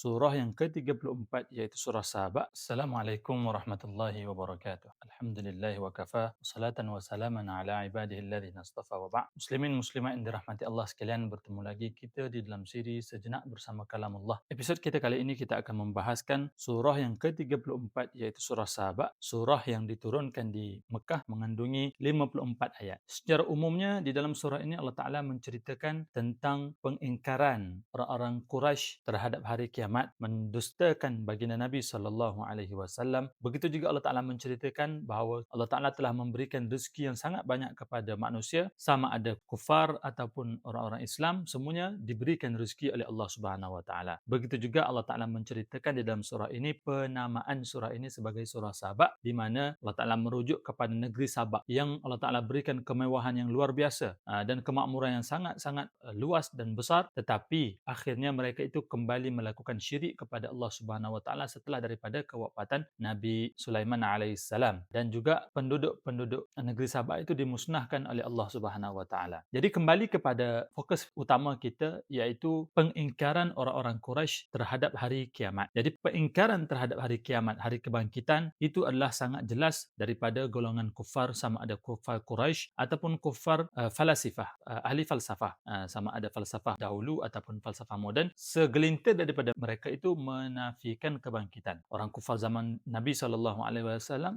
surah yang ke-34 iaitu surah Saba. Assalamualaikum warahmatullahi wabarakatuh. Alhamdulillah wa kafa. Salatan wa salaman ala ibadihi alladhina astafa wa ba'. Muslimin muslimat yang dirahmati Allah sekalian, bertemu lagi kita di dalam siri Sejenak bersama Kalam Allah. Episod kita kali ini kita akan membahaskan surah yang ke-34 iaitu surah Saba. Surah yang diturunkan di Mekah mengandungi 54 ayat. Secara umumnya di dalam surah ini Allah Ta'ala menceritakan tentang pengingkaran orang-orang Quraisy terhadap hari kiamat mendustakan baginda Nabi sallallahu alaihi wasallam. Begitu juga Allah Taala menceritakan bahawa Allah Taala telah memberikan rezeki yang sangat banyak kepada manusia sama ada kufar ataupun orang-orang Islam semuanya diberikan rezeki oleh Allah Subhanahu wa taala. Begitu juga Allah Taala menceritakan di dalam surah ini penamaan surah ini sebagai surah Sabak di mana Allah Taala merujuk kepada negeri Sabak yang Allah Taala berikan kemewahan yang luar biasa ah, dan kemakmuran yang sangat-sangat eh, luas dan besar. Tetapi akhirnya mereka itu kembali melakukan syirik kepada Allah Subhanahu Wa Taala setelah daripada kewafatan Nabi Sulaiman alaihissalam dan juga penduduk-penduduk negeri Sabah itu dimusnahkan oleh Allah Subhanahu Wa Taala. Jadi kembali kepada fokus utama kita iaitu pengingkaran orang-orang Quraisy terhadap hari kiamat. Jadi pengingkaran terhadap hari kiamat, hari kebangkitan itu adalah sangat jelas daripada golongan kufar sama ada kufar Quraisy ataupun kufar uh, falasifah, uh, ahli falsafah uh, sama ada falsafah dahulu ataupun falsafah moden segelintir daripada mereka itu menafikan kebangkitan. Orang kufar zaman Nabi SAW,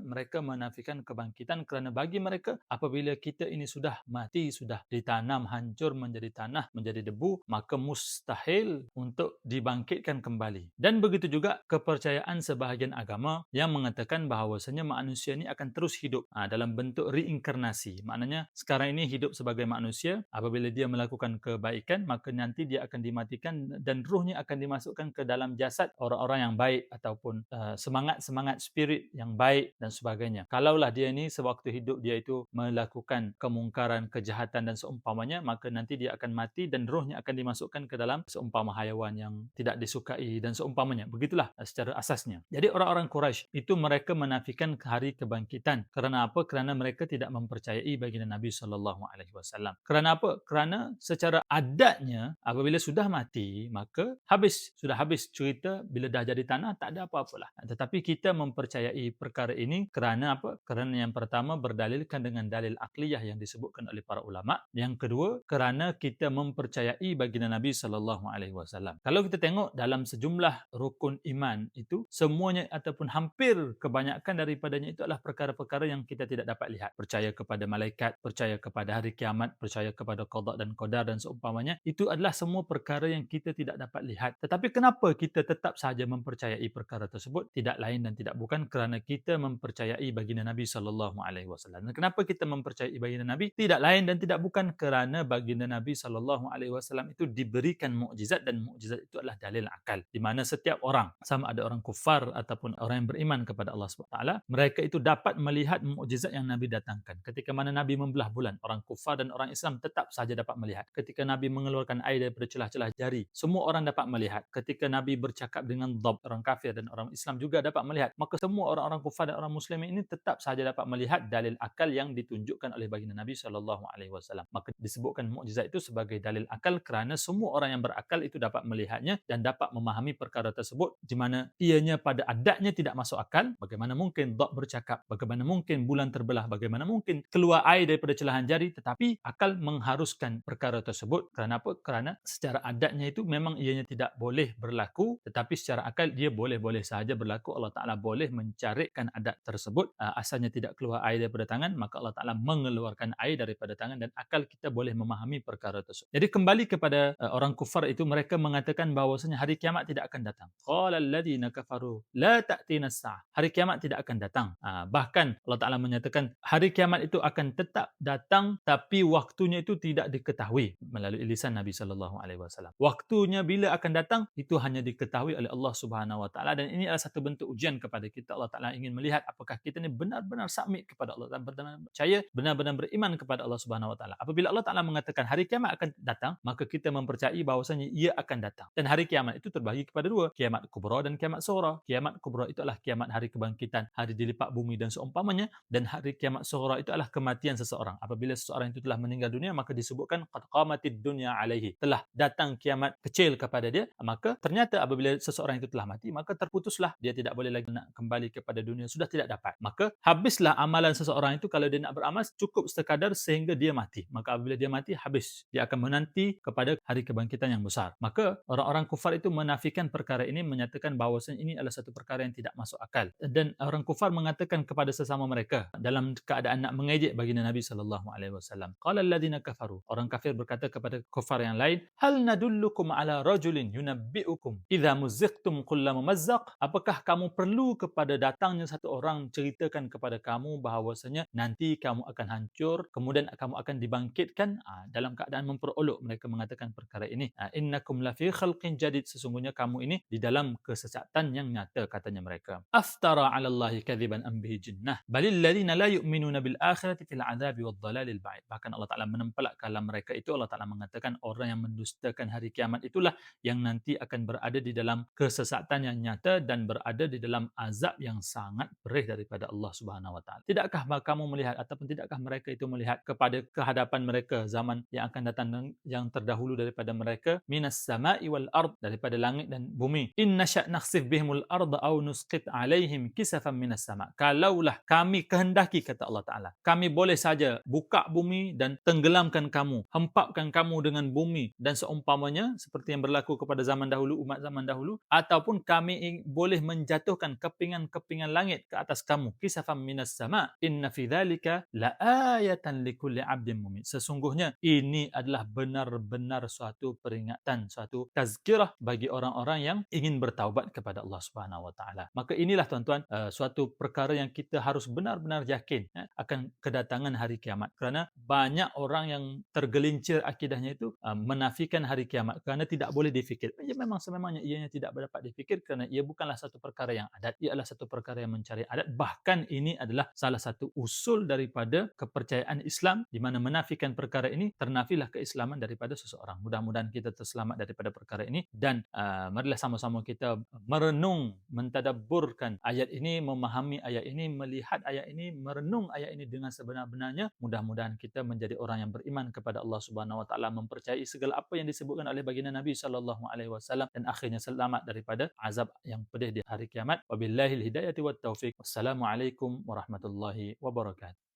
mereka menafikan kebangkitan kerana bagi mereka, apabila kita ini sudah mati, sudah ditanam, hancur menjadi tanah, menjadi debu, maka mustahil untuk dibangkitkan kembali. Dan begitu juga kepercayaan sebahagian agama yang mengatakan bahawasanya manusia ini akan terus hidup ha, dalam bentuk reinkarnasi. Maknanya sekarang ini hidup sebagai manusia, apabila dia melakukan kebaikan, maka nanti dia akan dimatikan dan ruhnya akan dimasukkan ke dalam jasad orang-orang yang baik ataupun uh, semangat-semangat spirit yang baik dan sebagainya. Kalaulah dia ini sewaktu hidup dia itu melakukan kemungkaran, kejahatan dan seumpamanya, maka nanti dia akan mati dan ruhnya akan dimasukkan ke dalam seumpama haiwan yang tidak disukai dan seumpamanya. Begitulah uh, secara asasnya. Jadi orang-orang Quraisy itu mereka menafikan hari kebangkitan. Kerana apa? Kerana mereka tidak mempercayai baginda Nabi sallallahu alaihi wasallam. Kerana apa? Kerana secara adatnya apabila sudah mati maka habis sudah habis cerita bila dah jadi tanah tak ada apa-apa lah tetapi kita mempercayai perkara ini kerana apa? Kerana yang pertama berdalilkan dengan dalil akliyah yang disebutkan oleh para ulama. Yang kedua kerana kita mempercayai baginda Nabi sallallahu alaihi wasallam. Kalau kita tengok dalam sejumlah rukun iman itu semuanya ataupun hampir kebanyakan daripadanya itu adalah perkara-perkara yang kita tidak dapat lihat. Percaya kepada malaikat percaya kepada hari kiamat percaya kepada qada dan qadar dan seumpamanya itu adalah semua perkara yang kita tidak dapat lihat. Tetapi kenapa kita tetap saja mempercayai perkara tersebut? Tidak lain dan tidak bukan kerana kita mempercayai baginda Nabi sallallahu alaihi wasallam. Kenapa kita mempercayai baginda Nabi? Tidak lain dan tidak bukan kerana baginda Nabi sallallahu alaihi wasallam itu diberikan mukjizat dan mukjizat itu adalah dalil akal. Di mana setiap orang, sama ada orang kufar ataupun orang yang beriman kepada Allah Subhanahu taala, mereka itu dapat melihat mukjizat yang Nabi datangkan. Ketika mana Nabi membelah bulan, orang kufar dan orang Islam tetap saja dapat melihat. Ketika Nabi mengeluarkan air daripada celah-celah jari, semua orang dapat melihat ketika Nabi bercakap dengan dhab orang kafir dan orang Islam juga dapat melihat maka semua orang-orang kufar dan orang muslim ini tetap sahaja dapat melihat dalil akal yang ditunjukkan oleh baginda Nabi sallallahu alaihi wasallam. Maka disebutkan mukjizat itu sebagai dalil akal kerana semua orang yang berakal itu dapat melihatnya dan dapat memahami perkara tersebut di mana ianya pada adatnya tidak masuk akal. Bagaimana mungkin dhab bercakap bagaimana mungkin bulan terbelah bagaimana mungkin keluar air daripada celahan jari tetapi akal mengharuskan perkara tersebut. Kerana apa kerana secara adatnya itu memang ianya tidak boleh berlaku tetapi secara akal dia boleh-boleh sahaja berlaku. Allah Taala boleh mencarikan adat tersebut uh, asalnya tidak keluar air daripada tangan maka Allah Taala mengeluarkan air daripada tangan dan akal kita boleh memahami perkara tersebut. Jadi kembali kepada uh, orang kufar itu mereka mengatakan bahawasanya hari kiamat tidak akan datang. Qala alladziina kafaru la ta'tina as-sa'ah hari kiamat tidak akan datang. Uh, bahkan Allah Taala menyatakan hari kiamat itu akan tetap datang tapi waktunya itu tidak diketahui. Melalui lisan Nabi wasallam. Waktunya bila akan datang? Itu hanya diketahui oleh Allah Subhanahu Wa Taala dan ini adalah satu bentuk ujian kepada kita. Allah Taala ingin melihat apakah kita ini benar-benar submit kepada Allah dan benar-benar percaya benar-benar beriman kepada Allah Subhanahu Wa Taala. Apabila Allah Taala mengatakan hari kiamat akan datang maka kita mempercayai bahawasanya ia akan datang. Dan hari kiamat itu terbagi kepada dua kiamat kubra dan kiamat sughra. Kiamat kubra itu adalah kiamat hari kebangkitan hari dilipat bumi dan seumpamanya dan hari kiamat sughra itu adalah kematian seseorang. Apabila seseorang itu telah meninggal dunia maka disebutkan qad qamatid dunya alaihi. Telah datang kiamat kecil kepada dia maka ternyata apabila seseorang itu telah mati maka terputuslah dia tidak boleh lagi nak kembali kepada dunia sudah tidak dapat. Maka habislah amalan seseorang itu kalau dia nak beramal cukup sekadar sehingga dia mati. Maka apabila dia mati habis. Dia akan menanti kepada hari kebangkitan yang besar. Maka orang-orang kufar itu menafikan perkara ini menyatakan bahawasanya ini adalah satu perkara yang tidak masuk akal. Dan orang kufar mengatakan kepada sesama mereka dalam keadaan nak mengejek baginda Nabi sallallahu alaihi wasallam qala alladziina kafaru. Orang kafir berkata kepada kufar yang lain hal nadullukum ala rajulin yunabbiukum idza muzziqtum kulla mumazzaq apakah kamu perlu kepada datangnya satu orang ceritakan kepada kamu bahawasanya nanti kamu akan hancur kemudian kamu akan dibangkitkan? Ha, dalam keadaan memperolok mereka mengatakan perkara ini. Ha, innakum lafi khalqin jadid sesungguhnya kamu ini di dalam kesesatan yang nyata katanya mereka. Aftara 'ala allahi kadhiban am bihi jinnah. Balil ladzina la yu'minuna bil akhirati fil 'adzabi wad dhalalil ba'id. Bahkan Allah Taala menempelak kalam mereka itu Allah Taala mengatakan orang yang mendustakan hari kiamat itulah yang nanti akan berada di dalam kesesatan yang nyata dan berada di dalam azab yang sangat perih daripada Allah Subhanahu wa taala. Tidakkah kamu melihat ataupun tidakkah mereka itu melihat kepada kehadapan mereka zaman yang akan datang yang terdahulu daripada mereka? Minas sama'i wal ard daripada langit dan bumi. Inna sya' nakhsif bihimul arda aw nusqit alaihim kisafan minas sama' kalaulah kami kehendaki kata Allah taala kami boleh saja buka bumi dan tenggelamkan kamu hempapkan kamu dengan bumi. Dan seumpamanya seperti yang berlaku kepada zaman dahulu umat zaman dahulu ataupun kami boleh menjatuhkan kepingan-kepingan langit ke atas kamu kisafan minas sama' inna fi dzalika laayatan likulli 'abdin mu'min. Sesungguhnya ini adalah benar-benar suatu peringatan, suatu tazkirah bagi orang-orang yang ingin bertaubat kepada Allah Subhanahu wa taala. Maka inilah tuan-tuan uh, suatu perkara yang kita harus benar-benar yakin ya, akan kedatangan hari kiamat. Kerana banyak orang yang tergelincir akidahnya itu uh, menafikan hari kiamat kerana tidak boleh difikir. Ya memang sememangnya ianya tidak dapat difikir kerana ia bukanlah satu perkara yang adat, ia adalah satu perkara yang mencari adat. Bahkan ini adalah salah satu usul daripada kepercayaan Islam di mana menafikan perkara ini ternafilah keislaman daripada seseorang. Mudah-mudahan kita terselamat daripada perkara ini dan uh, marilah sama-sama kita merenung, mentadabburkan ayat ini, memahami ayat ini, melihat ayat ini, merenung ayat ini dengan sebenar-benarnya. Mudah-mudahan kita menjadi orang yang beriman kepada Allah Subhanahu wa taala, mempercayai segala apa yang disebutkan oleh baginda Nabi sallallahu alaihi wasallam dan akhirnya selamat daripada azab yang pedih di hari kiamat. Wabillahi hidayati wat taufik. Wassalamualaikum warahmatullahi wabarakatuh.